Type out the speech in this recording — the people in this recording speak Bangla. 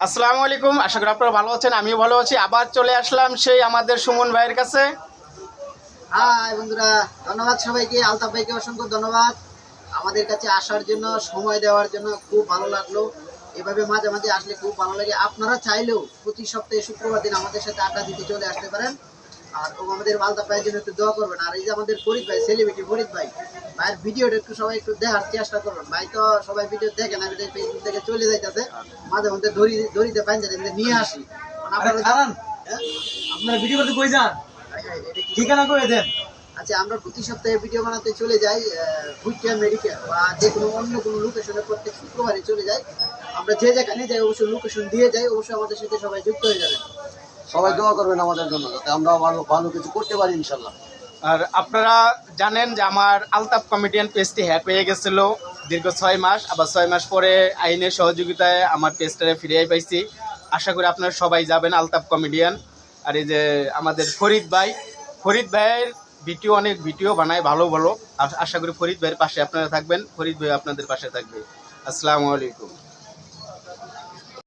আসসালামু আলাইকুম, আশা করি আপনারা ভালো আছেন, আমিও ভালো আছি। আবার চলে আসলাম সেই আমাদের সুমন ভাইয়ের কাছে। হাই বন্ধুরা, ধন্যবাদ সবাইকে, আলতাফ ভাইকে অসংখ্য ধন্যবাদ। আমাদের কাছে আসার জন্য, সময় দেওয়ার জন্য খুব ভালো লাগল। এভাবে মাঝে মাঝে আসলে খুব ভালো লাগে। আপনারা চাইলেও প্রতি সপ্তাহে শুক্রবার দিন আমাদের সাথে আড্ডা দিতে চলে আসতে পারেন। আর ও আমাদের ভাইয়ের জন্য একটু দোয়া করবেন। আর এই যে আমাদের ফরিদ ভাই সেলিব্রিটি ফরিদ ভাই ভাইয়ের ভিডিওটা একটু সবাই একটু দেখার চেষ্টা করবেন। ভাই তো সবাই ভিডিও দেখে না ফেসবুক থেকে চলে যাইতেছে। মাঝে মধ্যে দড়ি দড়িতে পাইন নিয়ে আসি। মানে আপনারা হ্যাঁ? আপনারা ভিডিও করতে কই যান? ঠিকানা করে দেন? আচ্ছা আমরা প্রতি সপ্তাহে ভিডিও বানাতে চলে যাই ভুইটিয়া মেডিকেল বা যে কোনো অন্য কোনো লোকেশনে প্রত্যেক শুক্রবারে চলে যাই। আমরা যে যেখানে যাই অবশ্যই লোকেশন দিয়ে যাই অবশ্যই আমাদের সাথে সবাই যুক্ত হয়ে যাবেন। সবাই দোয়া করবেন আমাদের জন্য যাতে আমরা ভালো ভালো কিছু করতে পারি ইনশাল্লাহ। আর আপনারা জানেন যে আমার আলতাফ কমেডিয়ান পেজটি হ্যাক হয়ে গেছিল দীর্ঘ ছয় মাস, আবার ছয় মাস পরে আইনের সহযোগিতায় আমার পেজটারে ফিরিয়ে পাইছি। আশা করি আপনারা সবাই যাবেন আলতাফ কমেডিয়ান। আর এই যে আমাদের ফরিদ ভাই, ফরিদ ভাইয়ের ভিডিও, অনেক ভিডিও বানায়, ভালো ভালো। আশা করি ফরিদ ভাইয়ের পাশে আপনারা থাকবেন। ফরিদ ভাই আপনাদের পাশে থাকবে। আসসালামু আলাইকুম।